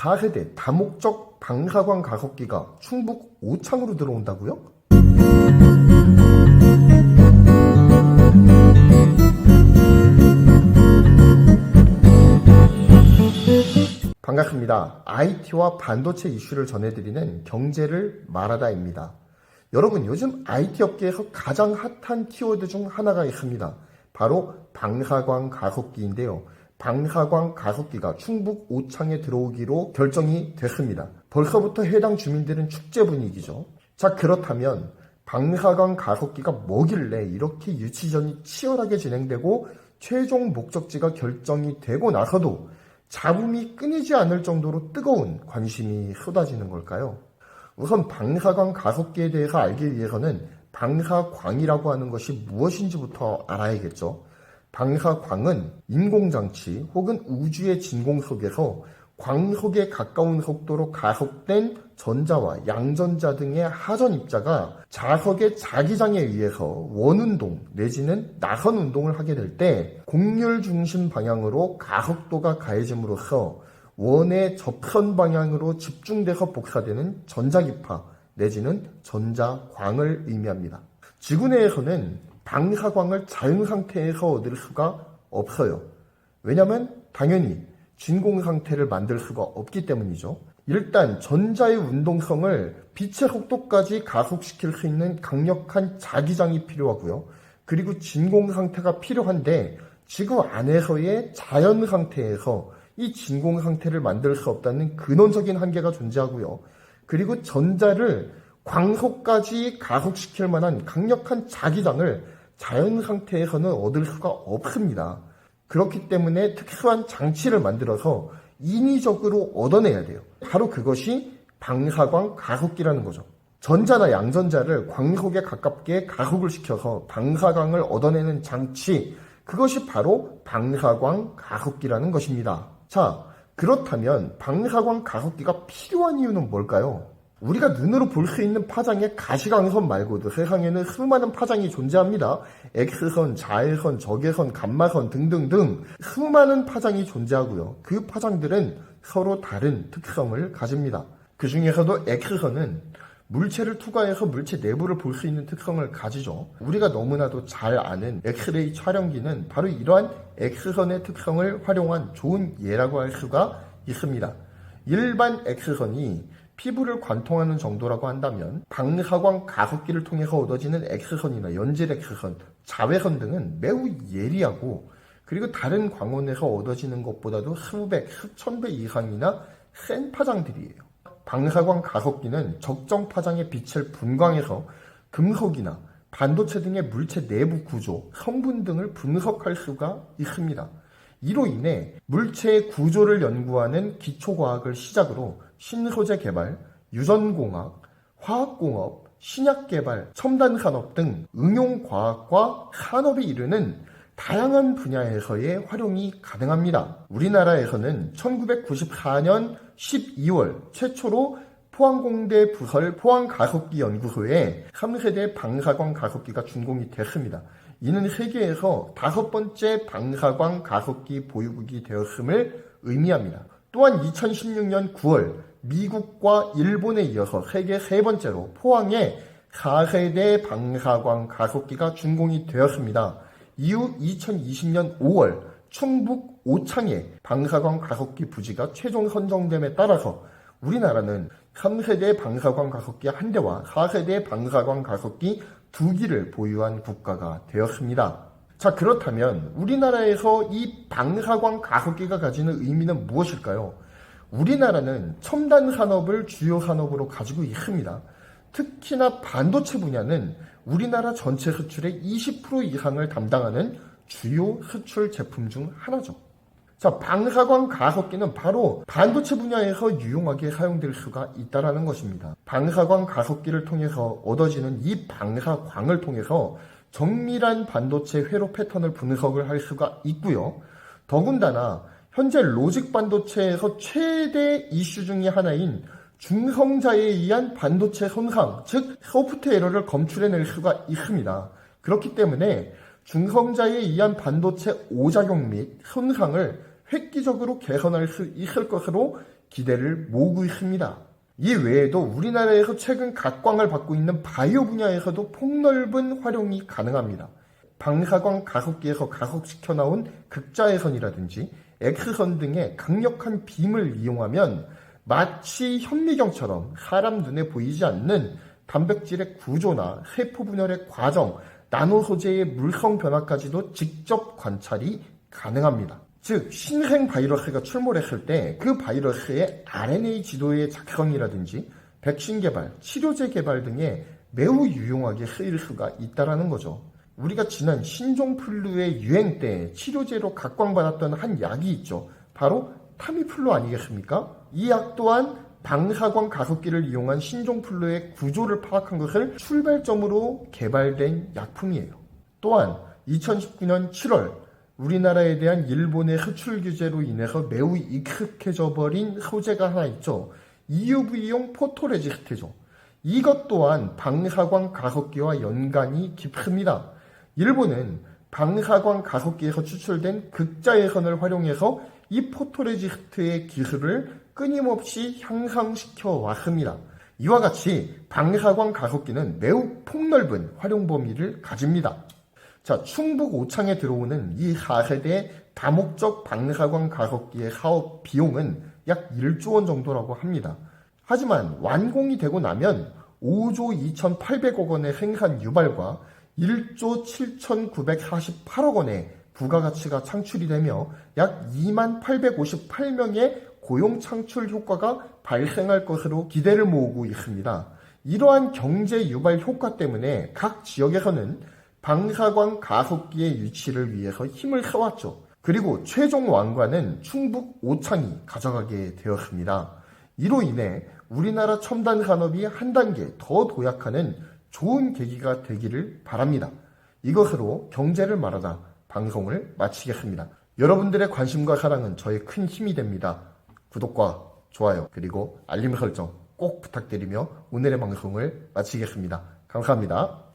4세대 다목적 방사광 가속기가 충북 오창으로 들어온다고요? 반갑습니다. IT와 반도체 이슈를 전해드리는 경제를 말하다입니다. 여러분, 요즘 IT 업계에서 가장 핫한 키워드 중 하나가 있습니다. 바로 방사광 가속기인데요. 방사광 가속기가 충북 오창에 들어오기로 결정이 됐습니다. 벌써부터 해당 주민들은 축제 분위기죠. 자, 그렇다면 방사광 가속기가 뭐길래 이렇게 유치전이 치열하게 진행되고 최종 목적지가 결정이 되고 나서도 잡음이 끊이지 않을 정도로 뜨거운 관심이 쏟아지는 걸까요? 우선 방사광 가속기에 대해서 알기 위해서는 방사광이라고 하는 것이 무엇인지부터 알아야겠죠. 방사광은 인공장치 혹은 우주의 진공 속에서 광 속에 가까운 속도로 가속된 전자와 양전자 등의 하전 입자가 자석의 자기장에 의해서 원운동 내지는 나선 운동을 하게 될때 곡률 중심 방향으로 가속도가 가해짐으로써 원의 접선 방향으로 집중돼서 복사되는 전자기파 내지는 전자광을 의미합니다. 지구 내에서는 방사광을 자연 상태에서 얻을 수가 없어요. 왜냐하면 당연히 진공 상태를 만들 수가 없기 때문이죠. 일단 전자의 운동성을 빛의 속도까지 가속시킬 수 있는 강력한 자기장이 필요하고요. 그리고 진공 상태가 필요한데 지구 안에서의 자연 상태에서 이 진공 상태를 만들 수 없다는 근원적인 한계가 존재하고요. 그리고 전자를 광속까지 가속시킬 만한 강력한 자기장을 자연 상태에서는 얻을 수가 없습니다. 그렇기 때문에 특수한 장치를 만들어서 인위적으로 얻어내야 돼요. 바로 그것이 방사광 가속기라는 거죠. 전자나 양전자를 광속에 가깝게 가속을 시켜서 방사광을 얻어내는 장치, 그것이 바로 방사광 가속기라는 것입니다. 자, 그렇다면 방사광 가속기가 필요한 이유는 뭘까요? 우리가 눈으로 볼 수 있는 파장의 가시광선 말고도 세상에는 수많은 파장이 존재합니다. X선, 자외선, 적외선, 감마선 등등등 수많은 파장이 존재하고요. 그 파장들은 서로 다른 특성을 가집니다. 그 중에서도 X선은 물체를 투과해서 물체 내부를 볼 수 있는 특성을 가지죠. 우리가 너무나도 잘 아는 엑스레이 촬영기는 바로 이러한 X선의 특성을 활용한 좋은 예라고 할 수가 있습니다. 일반 X선이 피부를 관통하는 정도라고 한다면 방사광 가속기를 통해서 얻어지는 X선이나 연질 X선, 자외선 등은 매우 예리하고 그리고 다른 광원에서 얻어지는 것보다도 수백, 수천 배 이상이나 센 파장들이에요. 방사광 가속기는 적정 파장의 빛을 분광해서 금속이나 반도체 등의 물체 내부 구조, 성분 등을 분석할 수가 있습니다. 이로 인해 물체의 구조를 연구하는 기초과학을 시작으로 신소재 개발, 유전공학, 화학공업, 신약 개발, 첨단 산업 등 응용 과학과 산업에 이르는 다양한 분야에서의 활용이 가능합니다. 우리나라에서는 1994년 12월 최초로 포항공대 부설 포항가속기 연구소에 3세대 방사광 가속기가 준공이 됐습니다. 이는 세계에서 다섯 번째 방사광 가속기 보유국이 되었음을 의미합니다. 또한 2016년 9월 미국과 일본에 이어서 세계 세 번째로 포항에 4세대 방사광 가속기가 준공이 되었습니다. 이후 2020년 5월 충북 오창에 방사광 가속기 부지가 최종 선정됨에 따라서 우리나라는 3세대 방사광 가속기 한 대와 4세대 방사광 가속기 두 기를 보유한 국가가 되었습니다. 자, 그렇다면 우리나라에서 이 방사광 가속기가 가지는 의미는 무엇일까요? 우리나라는 첨단 산업을 주요 산업으로 가지고 있습니다. 특히나 반도체 분야는 우리나라 전체 수출의 20% 이상을 담당하는 주요 수출 제품 중 하나죠. 자, 방사광 가속기는 바로 반도체 분야에서 유용하게 사용될 수가 있다라는 것입니다. 방사광 가속기를 통해서 얻어지는 이 방사광을 통해서 정밀한 반도체 회로 패턴을 분석을 할 수가 있고요. 더군다나 현재 로직 반도체에서 최대 이슈 중의 하나인 중성자에 의한 반도체 손상, 즉 소프트 에러를 검출해낼 수가 있습니다. 그렇기 때문에 중성자에 의한 반도체 오작용 및 손상을 획기적으로 개선할 수 있을 것으로 기대를 모으고 있습니다. 이 외에도 우리나라에서 최근 각광을 받고 있는 바이오 분야에서도 폭넓은 활용이 가능합니다. 방사광 가속기에서 가속시켜 나온 극자외선이라든지 X선 등의 강력한 빔을 이용하면 마치 현미경처럼 사람 눈에 보이지 않는 단백질의 구조나 세포 분열의 과정, 나노 소재의 물성 변화까지도 직접 관찰이 가능합니다. 즉 신생 바이러스가 출몰했을 때 그 바이러스의 RNA 지도의 작성이라든지 백신 개발, 치료제 개발 등에 매우 유용하게 쓰일 수가 있다라는 거죠. 우리가 지난 신종플루의 유행 때 치료제로 각광받았던 한 약이 있죠. 바로 타미플루 아니겠습니까? 이 약 또한 방사광 가속기를 이용한 신종플루의 구조를 파악한 것을 출발점으로 개발된 약품이에요. 또한 2019년 7월 우리나라에 대한 일본의 수출 규제로 인해서 매우 익숙해져 버린 소재가 하나 있죠. EUV용 포토레지스트죠. 이것 또한 방사광 가속기와 연관이 깊습니다. 일본은 방사광 가속기에서 추출된 극자외선을 활용해서 이 포토레지스트의 기술을 끊임없이 향상시켜 왔습니다. 이와 같이 방사광 가속기는 매우 폭넓은 활용 범위를 가집니다. 자, 충북 오창에 들어오는 이 4세대 다목적 방사광 가속기의 사업 비용은 약 1조 원 정도라고 합니다. 하지만 완공이 되고 나면 5조 2,800억 원의 생산 유발과 1조 7,948억 원의 부가가치가 창출이 되며 약 2만 858명의 고용 창출 효과가 발생할 것으로 기대를 모으고 있습니다. 이러한 경제 유발 효과 때문에 각 지역에서는 방사광 가속기의 유치를 위해서 힘을 써왔죠. 그리고 최종 왕관은 충북 오창이 가져가게 되었습니다. 이로 인해 우리나라 첨단 산업이 한 단계 더 도약하는 좋은 계기가 되기를 바랍니다. 이것으로 경제를 말하다 방송을 마치겠습니다. 여러분들의 관심과 사랑은 저의 큰 힘이 됩니다. 구독과 좋아요 그리고 알림 설정 꼭 부탁드리며 오늘의 방송을 마치겠습니다. 감사합니다.